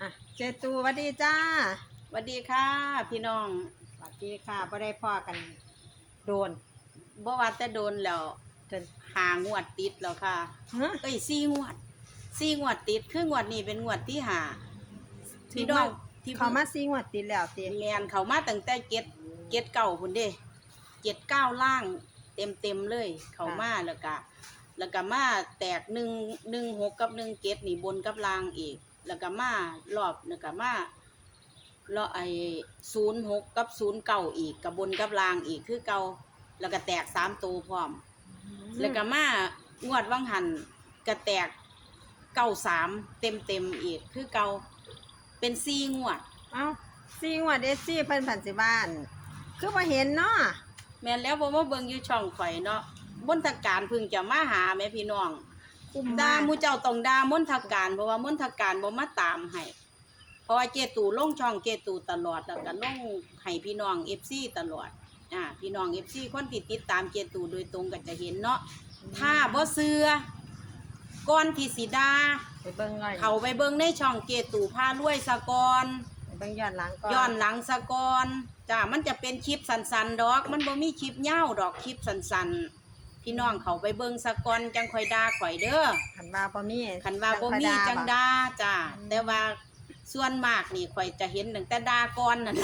อะเจตูสวัสดีจ้าสวัสดีค่ะ พี่น้องสวัสดีค่ะบ่ได้พ่อกันโดนบ่ว่าแต่โดนแล้วจนหางวดติดแล้วค่ะฮะเอ้ยสี่งวดสี่งวดติดคืองวดนี้เป็นงวดที่หาพี่น้องที่เขามาซีงวดติดแล้วติแมนเขามาตั้งแต่เก็ดเก็ดเก่าพุ่นเด้เจ็ดเก้าล่างเต็มเต็มๆเลย เขามาแล้วก็แล้วก็มาแตกหนึ่งหนึ่งหกกับหนึ่งเก็ดนี่บนกับล่างอีก แล้วก็มารอบแล้วก็มาเลาะไอ้ศูนย์หกกับศูนย์เก่าอีกกับบนกับล่างอีกคือเก่าแล้วก็แตกสามตัวพร้อม แล้วก็มางวดวังหันกระแตกเก้าสามเต็มเต็มๆอีกคือเก่าเป็นสี่งวด เอ้าซีงวดเอสซี่เพิ่นผันสิบ้าน คือบ่เห็นเนาะแม่นแล้วผมว่าเบิ่งอยู่ช่องข่อยเนาะมนทการเพึ่งจะมาหาแม่พี่น้อง อุ้มด่าบ้านหมู่เจ้าต้องด่ามนทการเพราะว่ามนทการบ่มาตามให้เพราะว่าเจตูลงช่องเจตูตลอดแล้วก็ลงให้พี่น้อง FC ตลอดอ่าพี่น้อง FC คนที่ติดตามเจตูโดยตรงก็จะเห็นเนาะถ้าบ่เชื่อก่อนที่สิดาไปเบิ่งหน่อยเขาไปเบิ่งในช่องเจตูพารวยสะกอนไปเบิ่งย้อนหลังก่อนย้อนหลังสะกอนจ้ามันจะเป็นคลิปสันๆดอก มันบ่มีคลิปยาวดอกคลิปสันๆ พี่น้องเขาไปเบิ่งสะกอนจังค่อยด่าข่อยเด้อคันว่าบ่มีคันว่าบ่มีจังด่าจ้าแต่ว่าส่วนมากนี่ข่อยจะเห็นตั้งแต่ด่าก่อนนั่น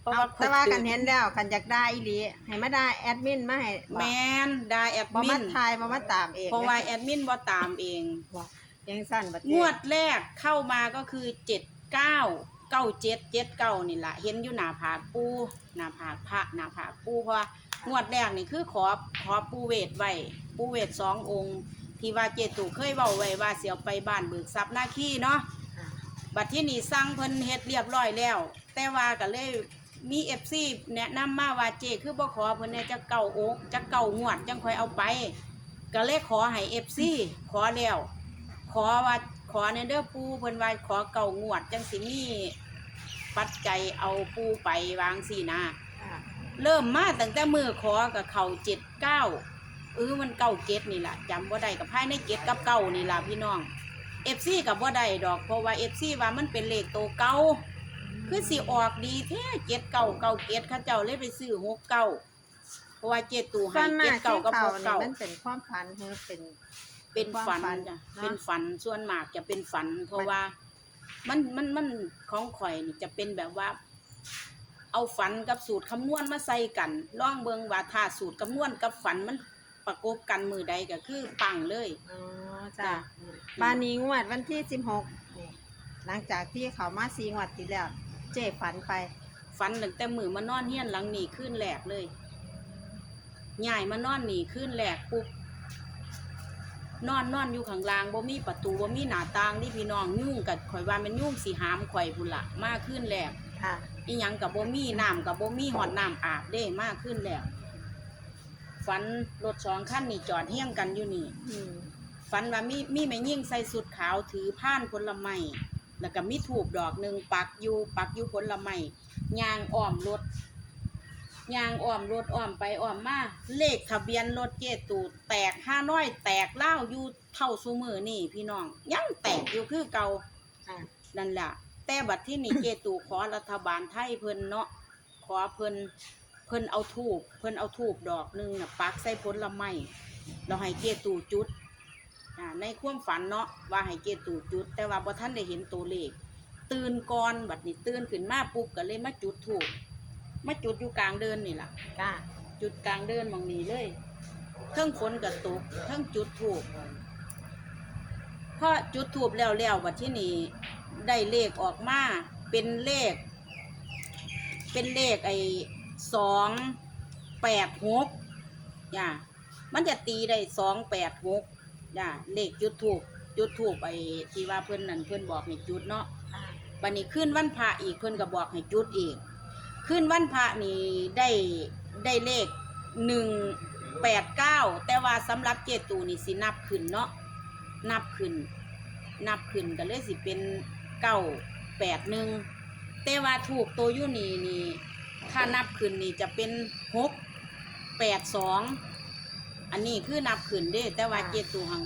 เพราะเอาว่าข่แต่อยว่ากันเห็นแล้วคันอยากได้อีหลีให้มาได้แอดมินมาให้บอกแม่นด่าแอดบ่มิมานทายบ่มาตามเองเพราะว่าแอดมินบ่ตามเอง บอกยังสั้นบัดงวดแรกเข้ามาก็คือเจ็ดเก้าเก้าเจ็ดเจ็ดเก้านี่แหละเห็นอยู่หน้าผากปูหน้าผากพระหน้าผากปูเพราะว่า งวดแรกนี่คือขอขอปูเวทไว้ปูเวทสององค์ ที่ว่าเจตูเคยเว้าไว้ว่าเสียวไปบ้านเบิกทรัพย์หน้าขี้เนาะอ่าบัดที่นี่สั่งเพิ่นเฮ็ดเรียบร้อยแล้ว แต่ว่าก็เลยมีเอฟซีแนะนำมาว่าเจคือบ่ขอเพิ่นเนี่ยจะเก่าโอกจะเก่างวดจังค่อยเอาไป ก็เลยขอให้เอฟซีขอแล้ว ขอว่าขอในเด้อปูเพิ่นว่าขอเก่างวดจังสิมีปัจจัยเอาปูไปวางสินะอ่า เริ่มมาตั้งแต่มือขอกับเขาเจ็ดเก้าเออมันเก้าเจ็ดนี่แหละจำว่าได้กับภายในเจ็ดกับเก้านี่ล่ะพี่น้องเอฟซีกับว่าได้ดอกเพราะว่าเอฟซีว่ามันเป็นเลขโตวเก้าคือสิออกดีแท้เจ็ดเก้าเก้าเจ็ดเข้าเจ้าเลยไปซื้อหกเก้าเพราะว่าเจ็ดตูส่ให้วนมาเจ็ดกเก้าที่กับเขาหกนี่เก้ามันเป็นความฝันหรือเป็นเป็นฝันความฝันจ้ะเนอะเป็นฝันส่วนมากจะเป็นฝัน เพราะว่ามันมันมันของข่อยนี่จะเป็นแบบว่า เอาฝันกับสูตรคำนวณมาใส่กันล่องเบิงว่าถ้าสูตรคำนวณกับฝันมันประกบกันมือใดก็คือปังเลย อ๋อจ้ะจ้ะบานนี้งวดวันที่สิบหกนี่หลังจากที่เขามาซีงวดติดแล้ว เจ๊ฝันไป ฝันตั้งแต่มือมานอนเฮียนหลังนี่ขึ้นแหลกเลยใหญ่มานอนนี่ขึ้นแหลกปุ๊บนอนนอนอยู่ข้างล่างบ่มีประตูบ่มีหน้าต่างนี่พี่น้องยุ่งกับข่อยว่ามันยุ่งสีหามข่อยพุ่นละมาขึ้นแหลก ค่ะ อีหยังกับบ่มีน้ำกับบ่มีหอดน้ำอาบเด้มากขึ้นแล้วฝันรถสองคันนี่จอดเฮี้ยงกันอยู่นี่อืมฝันว่ามีมีแม่ยิ่งใส่สุดขาวถือผ้านผลไม้แล้วก็มีถูบดอกหนึ่งปักอยู่ปักอยู่ผลไม้ยางอ้อมรถยางอ้อมรถอ้อมไปอ้อมมาเลขทะเบียนรถเจตูแตกห้าน้อยแตกเล่าวอยู่เท่าซูมือนี่พี่น้องยังแตกอยู่คือเก่าอะ นั่นแหละ แต่บัดที่นี่เจตูขอรัฐบาลไทยเพิ่นเนาะขอเพิ่นเพิ่นเอาทูบเพิ่นเอาทูบดอกหนึงน่ะปักใส่ผลไม้เราให้เจตูจุดอ่าในความฝันเนาะว่าให้เจตูจุด แต่ว่าบ่ทันได้เห็นตัวเลข ตื่นก่อนบัดนี้ตื่นขึ้นมาปุ๊บก็เลยมาจุดทูบมาจุดอยู่กลางเดินนี่ล่ะก้าจุดกลางเดินหมองนี้เลยเทั้งฝนกับตกเทั้งจุดถูกพอจุดถูกแล้วแล้วบัดที่นี่ ได้เลขออกมา เป็นเลข เป็นเลขไอ้สองแปดหกย่ามันจะตีได้สองแปดหกย่าเลขจุดถูกจุดถูกไอ้ที่ว่าเพื่อนนั่นเพื่อนบอกให้จุดเนาะบันนี้ขึ้นวันพระอีกเพิ่นก็บอกให้จุดอีก ขึ้นวันพระนี่ได้ได้เลขหนึ่งแปดเก้าแต่ว่าสำหรับเจตูนี่สินับขึ้นเนาะนับขึ้น นับขึ้นก็เลยสิเป็น เก้าแปดหนึ่งแต่ว่าถูกตัวอยู่นี่นี่ถ้านับขึ้นนี่จะเป็นหกแปดสองอันนี้คือนับขึ้นเด้ แต่ว่าเจตูหัง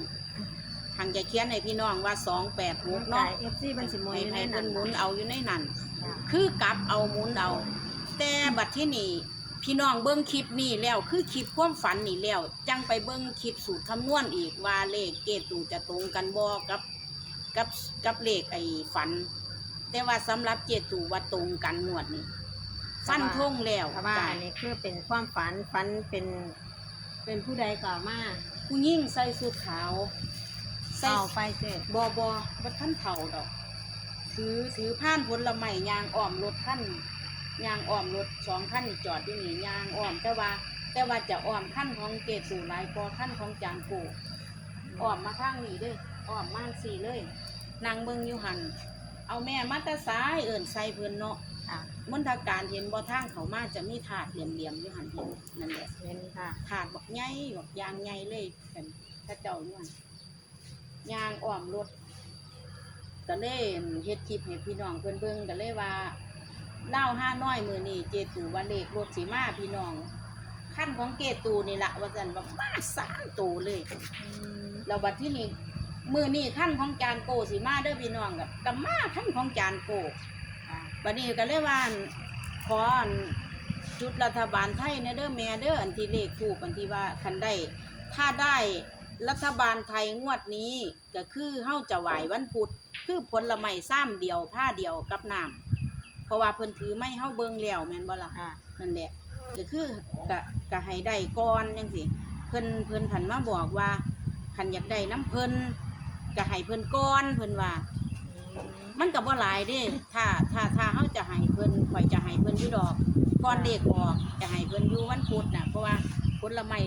หังจะเขียนให้พี่น้องว่าสองแปดหกเนาะเนาะเอฟซีมันสิหมุนให้อยู่ในให้นั้เพิ่นนหมุนเอาอยู่ในนั้นจ้ะคือกลับเอาหมุนเอา แต่บัดที่นี่พี่น้องเบิ้งคลิปนี่แล้ว คือคลิปความฝันนี่แล้ว จังไปเบิ้งคลิปสูตรคำนวณอีกว่าเลขเกตูจะตรงกันบ่กับ กับกับเลขไอ้ฝัน แต่ว่าสำหรับเจตูว่าตรงกันงวดนี่ฟันทงแล้วแต่ว่าจ้ะอันนี้คือเป็นความฝันฝันเป็น เป็นผู้ใดก่อมาผู้หญิงใส่สูทขาว ใส่เอาไปเสร็จบอบอบัดท่านเฒ่าดอก ถือถือผ่านผลไม้ยางอ้อมรถขั้นยางอ้อมรถสองขั้นจอดอยู่นี่ยางอ้อมแต่ว่า แต่ว่าจะอ้อมขั้นของเกตูหลายกว่าขั้นของจางปูอ้อมมาข้างนี้เด้วยอ้อมมาสี่เลย นางเบิงอยู่หัน เอาแม่มาแตาซ้ายเอิ่นใส่เพิ่นเนาะค่ะมณฑการเห็นบ่ทางเขามาจะมีถาดเหลี่ยมๆอยู่หันเห็นนั่นแหละเห็นค่ะถาดบักใหญ่บักยางใหญ่เลยเป็นถ้าเจ้าอยู่หันยางอ้อมรถก็เลยเฮ็ดคลิปให้พี่น้องเพิ่นเบิ่งก็เลยว่าเล่าห้าน้อยมือนี่เจตูว่าเลขรถสีมาพี่น้องขั้นของเกตูนี่ละว่าจันว่ามาสามตูเลยแล้วบัดที่นี่ มือนี่ขั้นของจานโกสีมาเด้อพี่น้องกับกับมาขั้นของจานโกค่ะบัดนี้ก็เลยว่าอั่นขออั่นจุดรัฐบาลไทยเนเด้อแม่เด้ออันที่เลขถูกอันที่ว่าคันได้ ถ้าได้รัฐบาลไทยงวดนี้ก็คือเฮาจะไหววันพุธคือผลไม้ซ้ำเดียวผ้าเดียวกับน้ำเพราะว่าเพิ่นถือไม่เฮาเบิ่งแล้วแม่นบ่ล่ะค่ะนั่นแหละก็คือกะกะให้ได้ก่อนจังสิเพิ่นเพิ่นผันมาบอกว่าคันอยากได้น้ำเพิ่น ก็ให้เพิ่นก่อนเพิ่นว่า มันก็บ่หลายเด้ถ้าถ้าถ้าเฮาจะให้เพิ่นข่อยจะให้เพิ่นอยู่ดอกก่อนเลขออกจะให้เพิ่นอยู่วันพุธน่ะเพราะว่าผลไม้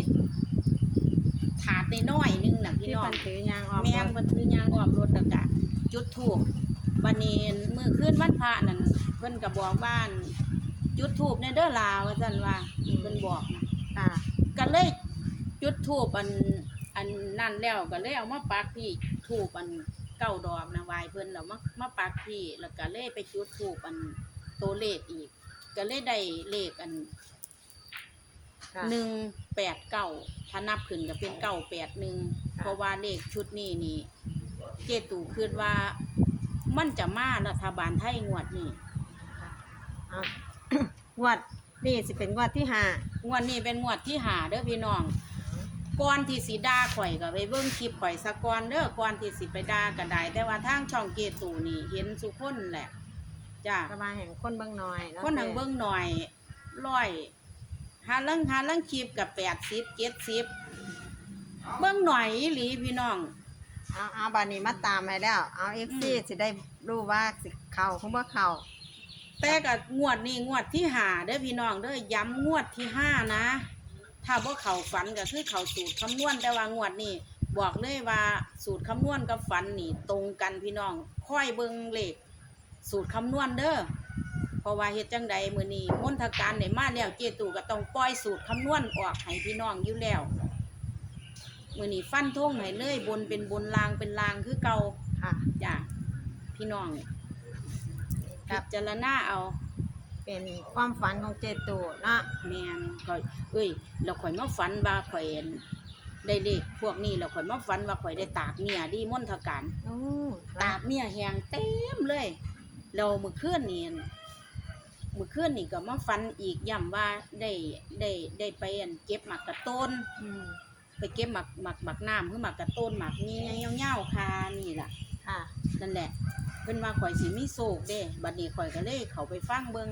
ถาดน้อยๆนึงน่ะพี่ที่น้อมัง นถือยางออกแม่งมันคือยางออมรถแล้วก็จุดถูกวันนี้มื้อคืนวันพระนั่นเพิ่นก็บอกว่าอั่นจุดถูกในเด้อลาว่าซั่นว่าเพิ่นบอกนะค่ะก็เลยจุดถูกอันอันนั่นแล้วก็เลยเอามาปักที่ ถูกอันเก้าดอกนะไหวายเพิ่นแล้วมามาปักที่แล้วก็เลยไปจุดถูกอันตัวเลขอีก ก็เลยได้เลขอันค่ะ หนึ่งแปดเก้าถ้านับขึ้นก็เป็นเก้าแปดหนึ่งค่ะ เพราะว่าเลขชุดนี้นี่ เจตูคิดว่ามันจะมารัฐบาลไทยงวดนี้เอา งวดนี่สิเป็นงวดที่ห้างวดนี้เป็นงวดที่หาเด้อพี่น้อง ก่อนที่สิด่าข่อยก็ไปเบิ่งคลิปข่อยสะก่อนเด้อก่อนที่สิไปด่าก็ได้แต่ว่าทางช่องเกตูนี่เห็นสุคนแหละจ้าประมาณแห่งคนเบิ่งน้อยเาะคนทางเบิ่งหน่อยร้อยหาลังหาลังคลิปกับแปดสิบเจ็ดสิบเบิ่งหน่อยอีหลีพี่น้อง เอาเอาบานี้มาตามให้แล้ว เอาเอฟซีอืมสิได้รู้ว่าสิเข่าของบ่เข่าแต่กับงวดนี้งวดที่หาเด้อพี่น้องเด้อย้ำงวดที่ห้านะ ถ้าบ่เขาฝันก็คือเขาสูตรคำนวณแต่ว่างวดนี้บอกเลยว่าสูตรคำนวณกับฝันนี่ตรงกันพี่น้องค่อยเบิ่งเลขสูตรคำนวณเด้อเพราะว่าเฮ็ดจังใดมื้อนี้มนทการได้มาแล้วเจตูก็ต้องปล่อยสูตรคำนวณออกให้พี่น้องอยู่แล้วมื้อนี้ฟันธงให้เลยบนเป็นบนลางเป็นลางคือเก่าค่ะจ้ะพี่น้องครัพิบจารณาเอา เป็นความฝันของเจตูเนาะแม่นข่อยเอ้ยเราข่อยมาฝันว่าข่อยอั่นได้เลขพวกนี้เราข่อยมาฝันว่าข่อยได้ตากเมียดีมนทการโอ้ตากเมียแหงเต็มเลยเรามื้อคืนนี่อั่นมื้อคืนนี่ก็มาฝันอีกย้ำว่าได้ได้ได้ไปอั่นเก็บหมากกระต้นอืมไปเก็บหมากหมากหมากน้ำคือหมากกระต้นหมากนี้เงาวๆคานี่ล่ะ ค่ะ นั่นแหละ เพิ่นว่าข่อยสิมีโศกเด้ บัดนี้ข่อยก็เลยเขาไปฟังเบิ่ง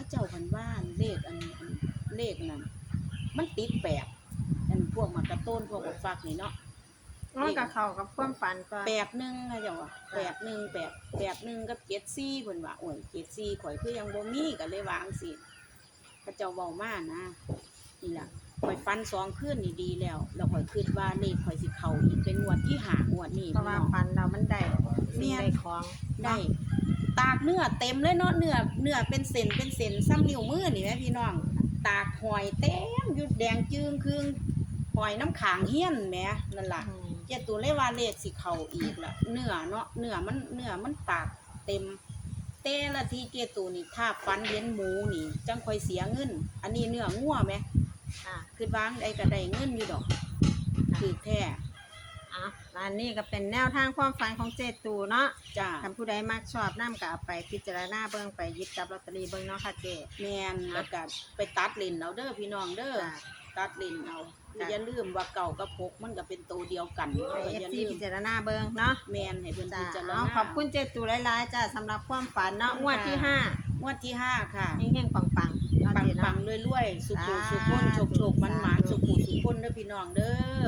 ถ้าเจ้าพันว่านเลขอันอันเลขนั่นมันติดแปดอันพวกหมากกระต้นพวกบกฟักนี่เนาะมันก็เข้ากับความฝันก็แปดหนึ่งนะเจ้าว่าแปดหนึ่งแปดแปดหนึ่งกับเจ็ดสี่เพิ่นว่าโอ้ยเจ็ดสี่ข่อยคือยังบ่มีก็เลยวางสิพระเจ้าเว้ามานะนี่ล่ะข่อยฟันสองคืนนี่ดีแล้วแล้วข่อยคิดว่าเลขข่อยสิเข้าอีกเป็นงวดที่หางวดนี้เพราะพี่ว่าน้องฝันเรามันได้แม่สิ่งนได้ของได้ ตากเนื้อเต็มเลยเนาะเนื้อเนื้อเป็นเส้นเป็นเส้นซ้ำนิ้วมือนี่แหมพี่น้อง ตากหอยเต็มอยู่แดงจึงครึ่งหอยน้ำขางเฮี้ยนแหมนั่นล่ะอืมเจ้าตัวเลยว่าเลขสิเข้าอีกละเนื้อเนาะเนื้อมันเนื้อมันตากเต็มแต่ละทีเจตูนี่ถ้าฟันเห็นหมูนี่ จังค่อยเสียเงิน อันนี้เนื้องัวไหมค่ะคือวางใดก็ได้เงินอยู่ดอกคือแท้เอาอะร้านนี้ก็เป็นแนวทางความฝันของเจตูเนาะจ้าท่านผู้ใดมักชอบน้ำก็เอาไปพิจารณาเบิ่งไปหยิบจับลอตเตอรี่เบิ่งเนาะค่ะเจ แมนแล้วก็ไปตัดเลนเอาเด้อพี่น้องเด้อจ้ะ ตัดเลนเอาจ้ะอย่าลืมว่าเก่ากับพกมันก็เป็นตัวเดียวกันให้อย่า FC ลืมพิจารณาเบิ่งเนาะแมนให้เพิ่นจ้าพิจารณาเอาขอบคุณเจตูหลายๆจ้าสำหรับความฝันเนาะงวดที่ห้างวดที่ห้าค่ะ เฮงๆปังๆเนาะปังเจปัเนาะ งๆรวยๆสุขุจ้าสุขคนโชคโชคมันหมานสาธุสุขุสุขคนเด้อพี่น้องเด้อ